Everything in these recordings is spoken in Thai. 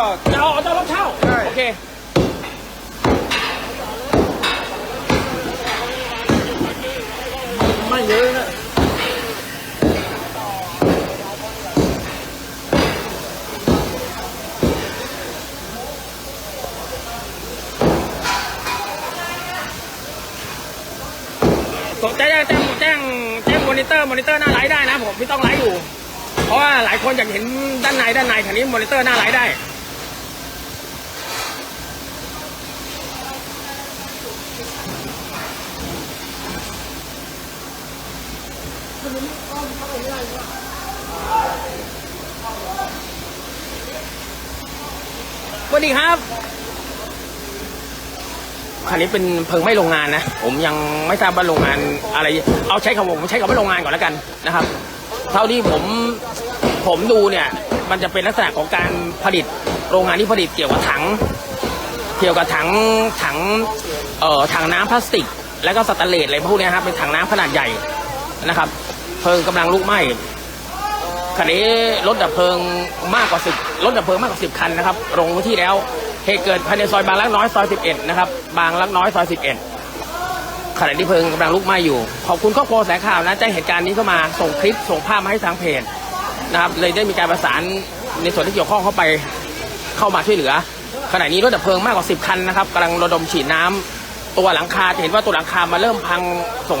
จะเอาเอาจะเอารถเช่าใช่ โอเคไม่เยอะนะผมแจ้งแจ้งแจ้งแจ้งมอนิเตอร์มอนิเตอร์หน้าไลฟ์ได้นะผมไม่ต้องไลฟ์อยู่ เพราะว่าหลายคนอยากเห็นด้านในด้านในคันนี้มอนิเตอร์หน้าไลฟ์ได้ สวัสดีครับ คันนี้เป็นเพลิงไหม้โรงงานนะ ผมยังไม่ทราบว่าโรงงานอะไร เอาใช้คำว่าผมใช้คำว่าโรงงานก่อนแล้วกันนะครับ เท่าที่ผมผมดูเนี่ย มันจะเป็นลักษณะของการผลิตโรงงานที่ผลิตเกี่ยวกับถัง เกี่ยวกับถังถังเอ่อถังน้ำพลาสติก แล้วก็สแตนเลสอะไรพวกนี้ครับเป็นถังน้ำขนาดใหญ่นะครับ เพลิงกำลังลุกไหม้คันนี้รถดับเพลิงมากกว่าสิบรถดับเพลิงมากกว่าสิบคันนะครับลงพื้นที่แล้วเหตุเกิดภายในซอยบางรักน้อยซอยสิบเอ็ดนะครับบางรักน้อยซอยสิบเอ็ดขณะที่เพลิงกำลังลุกไหม้อยู่ ขอบคุณครอบครัวแสงข่าวนะแจ้งเหตุการณ์นี้เข้ามาส่งคลิปส่งภาพมาให้ทางเพจนะครับเลยได้มีการประสานในส่วนที่เกี่ยวข้องเข้าไปเข้ามาช่วยเหลือ ขณะนี้รถดับเพลิงมากกว่า 10 คันนะครับกำลังระดมฉีดน้ำตัวหลังคาจะเห็นว่าตัวหลังคามาเริ่มพังส่ง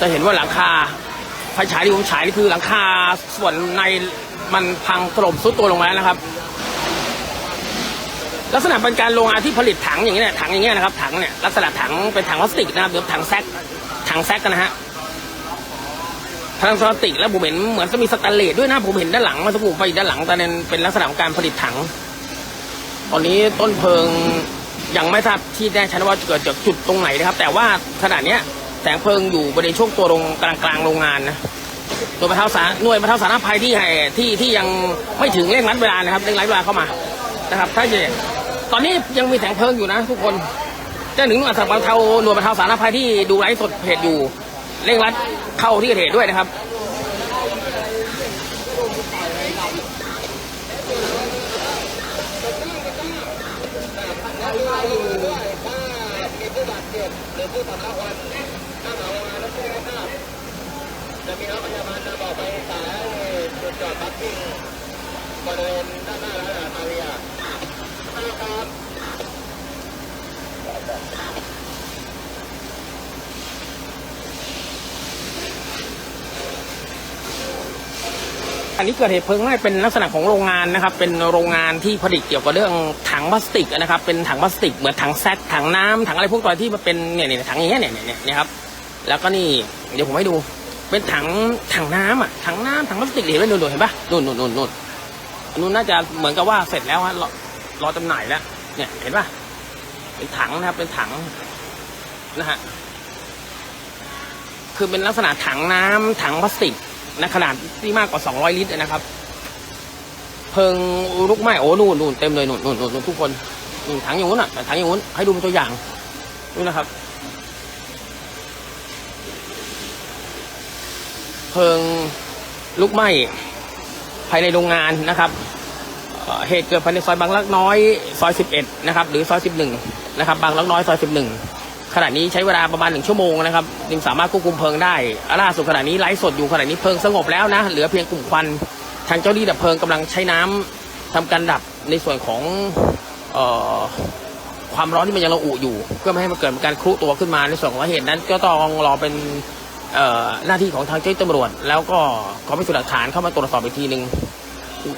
จะเห็นว่าหลังคา ไฟฉายที่ผมฉายนี่คือหลังคาส่วนในมันพังถล่มซุดตัวลงมาแล้วนะครับ ลักษณะเป็นการโรงงานที่ผลิตถังอย่างนี้เนี่ยถังอย่างเงี้ยนะครับถังเนี่ยลักษณะถังเป็นถังพลาสติกนะครับหรือถังแซกถังแซกกันนะฮะถังพลาสติกแล้วผมเห็นเหมือนจะมีสแตนเลสด้วยนะผมเห็นด้านหลังมาสักครู่ไปด้านหลังต่นั้นเป็นลักษณะของการผลิตถัง ตอนนี้ต้นเพลิงยังไม่ทราบที่แน่ชัดว่าเกิดจากจุดตรงไหนนะครับ แต่ว่าขณะเนี้ยแสงเพลิงอยู่บริเวณช่วงตัวโรงกลางกลางโรงงานนะหน่วยบรรเทาสาหน่วยบรรเทาสาธารณภัยที่ให้ที่ที่ยังไม่ถึงเร่งรัดเวลานะครับเร่งรัดเวลาเข้ามานะครับ ถ้าจะ ตอนนี้ยังมีแสงเพลิงอยู่นะ ทุกคนเจ้าหนึ่งหน่วยบรรเทาหน่วยบรรเทาสาธารณภัยที่ดูไลฟ์สดเพจอยู่เร่งรัดเข้าที่เกิดเหตุด้วยนะครับอันหนี้านอาหารมาเอันนี้เกิดเหตุเพลิงไหม้เป็นลักษณะของโรงงานนะครับ เป็นโรงงานที่ผลิตเกี่ยวกับเรื่องถังพลาสติกนะครับ เป็นถังพลาสติกเหมือนถังแซกถังน้ำถังอะไรพวกตัวที่มันเป็นเนี่ยเนี่ยถังอย่างเงี้ยเนี่ยเนี่ยเนี่ยครับ แล้วก็นี่เดี๋ยวผมให้ดู เป็นถังถังน้ำอะถังน้ำถังพลาสติกเห็นไหมนู่นๆเห็นปะนู่นนู่นนู่นนู่นอันนู้นน่าจะเหมือนกับว่าเสร็จแล้วฮะ รอจำหน่ายแล้ว เนี่ยเห็นป่ะ เป็นถังนะครับ เป็นถังนะฮะ คือเป็นลักษณะถังน้ำถังพลาสติกนะขนาดที่มากกว่า 200 ลิตรนะครับเพลิงลุกไหม้โอ้นู่นนู่นเต็มเลยนู่นนู่นนู่นทุกคนนู่นถังอย่างนู้นอะแต่ถังอย่างนู้นให้ดูเป็นตัวอย่างนู่นนะครับ เพลิงลุกไหม้ภายในโรงงานนะครับ เหตุเกิดภายในซอยบางลักน้อยซอย 11 นะครับ หรือซอย 11 นะครับ บางลักน้อยซอย 11 ขณะนี้ใช้เวลาประมาณหนึ่งชั่วโมงนะครับจึงสามารถควบคุมเพลิงได้ล่าสุดขณะนี้ไลฟ์สดอยู่ขณะนี้เพลิงสงบแล้วนะ เหลือเพียงกลุ่มควัน ทางเจ้าหน้าที่ดับเพลิงกำลังใช้น้ำทำการดับในส่วนของออความร้อนที่มันยังระอุอยู่ เพื่อไม่ให้มันเกิดการคลุตัวขึ้นมาในส่วนของเหตุนั้น ก็ต้องรอเป็นหน้าที่ของทางเจ้าหน้าที่ตำรวจ แล้วก็ขอพิสูจน์หลักฐานเข้ามาตรวจสอบอีกทีหนึ่ง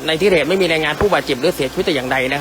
ในที่เกิดเหตุไม่มีรายงานผู้บาดเจ็บหรือเสียชีวิตแต่อย่างใดนะครับ